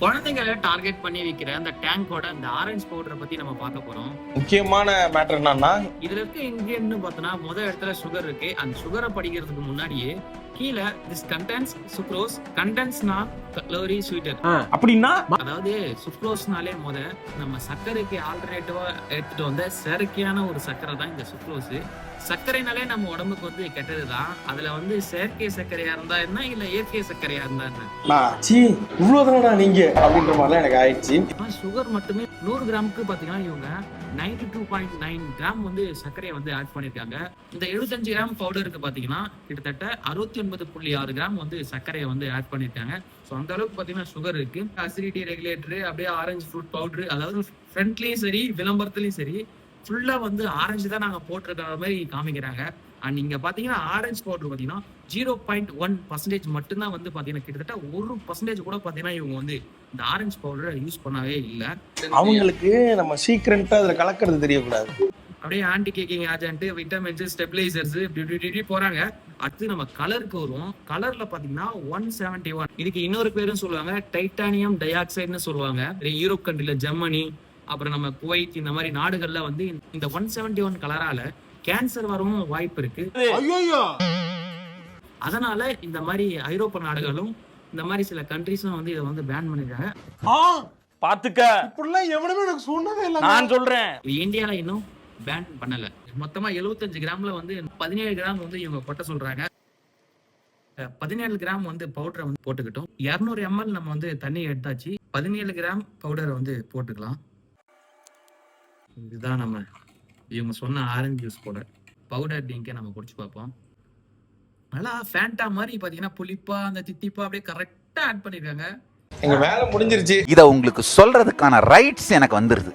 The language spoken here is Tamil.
குழந்தைங்களை டார்கெட் பண்ணி விற்கிற அந்த டேங்கோட அந்த ஆரஞ்சு பவுடரை பத்தி நம்ம பார்க்க போறோம். முக்கியமான மேட்டர் என்னன்னா இதுல இருக்க இன்கிரியன்ட்னு பார்த்தோன்னா முதல் இடத்துல சுகர் இருக்கு. அந்த சுகரை படிக்கிறதுக்கு முன்னாடியே கீழே this contains sucrose contains not calorie sweetener அப்படின்னா அதாவது சுக்ரோஸ்னாலே முத நம்ம சர்க்கரைக்கு ஆல்டர்னேட்டிவா எடுத்துட்டு வந்த செயற்கையான ஒரு சர்க்கரை தான் இந்த சுக்ரோஸ் சர்க்கரைனாலே நம்ம உடம்புக்கு வந்து கெட்டதுதான் அதுல வந்து செயற்கை சர்க்கரையா இருந்தா என்ன இல்ல இயற்கை சர்க்கரையா இருந்தா என்ன? நீங்க அப்படின்ற மாதிரிலாம் எனக்கு ஆயிடுச்சு. சுகர் மட்டுமே நூறு கிராமுக்கு பாத்தீங்கன்னா இவங்க ninety two point nine gram வந்து சர்க்கரையை வந்து ஆட் பண்ணிருக்காங்க. இந்த எழுபத்தஞ்சு கிராம் பவுடருக்கு பாத்தீங்கன்னா கிட்டத்தட்ட அறுபத்தி ஒன்பது புள்ளி ஆறு கிராம் வந்து சர்க்கரையை வந்து ஆட் பண்ணிருக்காங்க. ஸோ அந்த அளவுக்கு பாத்தீங்கன்னா சுகர் இருக்கு. அசிடிட்டி ரெகுலேட்டரு அப்படியே ஆரஞ்சு ஃப்ரூட் பவுடர் அதாவது ஃப்ரண்ட்லயும் சரி விளம்பரத்துலயும் சரி ஃபுல்லா வந்து ஆரஞ்சு தான் நாங்க போட்டிருக்கிற மாதிரி காமிக்கிறாங்க. அண்ட் நீங்க பாத்தீங்கன்னா ஆரஞ்சு பவுடர் பாத்தீங்கன்னா ஜீரோ பாயிண்ட் ஒன் பர்சன்டேஜ் மட்டும்தான் வந்து பாத்தீங்கன்னா கிட்டத்தட்ட ஒரு பர்சன்டேஜ் கூட பாத்தீங்கன்னா இவங்க வந்து இந்த ஆரஞ்சு பவுடரை யூஸ் பண்ணவே இல்லை. அவங்களுக்கு நம்ம சீக்கிரட்டா அதுல கலக்கிறது தெரியக்கூடாது. அப்படியே anti caking agent vitamins stabilisers இப்படி இப்படி இப்படி போறாங்க. அடுத்து நம்ம கலருக்கு வருவோம். கலர்ல பாத்தீங்கன்னா ஒன் செவன்டி ஒன் இதுக்கு இன்னொரு பேரும் சொல்லுவாங்க டைட்டானியம் டை ஆக்சைடுன்னு சொல்லுவாங்க. இது யூரோப் கண்ட்ரில ஜெர்மனி அப்புறம் நம்ம குவைத் இந்த மாதிரி நாடுகள்ல வந்து இந்த ஒன் செவன்டி ஒன் கலரால கேன்சர் வரவும் வாய்ப்பு இருக்கு. அதனால இந்த மாதிரி ஐரோப்பா நாடுகளும் இந்த மாதிரி சில கண்ட்ரிஸும் வந்து இதை வந்து பேன் பண்ணிருக்காங்க. பாத்துக்க. இப்படிலாம் எவனுமே எனக்கு சொன்னதே இல்லை நான் சொல்றேன். இந்தியால இன்னும் பேன் பண்ணல. மொத்தமா 75 கிராம்ல வந்து பதினேழு கிராம் வந்து இவங்க கொட்ட சொல்றாங்க. பதினேழு கிராம் வந்து பவுடரை வந்து போட்டுக்கிட்டோம். இரநூறு எம்எல் நம்ம வந்து தண்ணி எடுத்தாச்சு. பதினேழு கிராம் பவுடரை வந்து போட்டுக்கலாம். இதுதான் நம்ம இவங்க சொன்ன ஆரஞ்சு ஜூஸ் போட பவுடர் ட்ரிங்கை நம்ம குடிச்சு பார்ப்போம். நல்லா ஃபேண்டா மாதிரி பாத்தீங்கன்னா புளிப்பா அந்த தித்திப்பா அப்படியே கரெக்டா ஆட் பண்ணிருக்காங்க. எங்க வேலை முடிஞ்சிருச்சு. இத உங்களுக்கு சொல்றதுக்கான ரைட்ஸ் எனக்கு வந்துருது.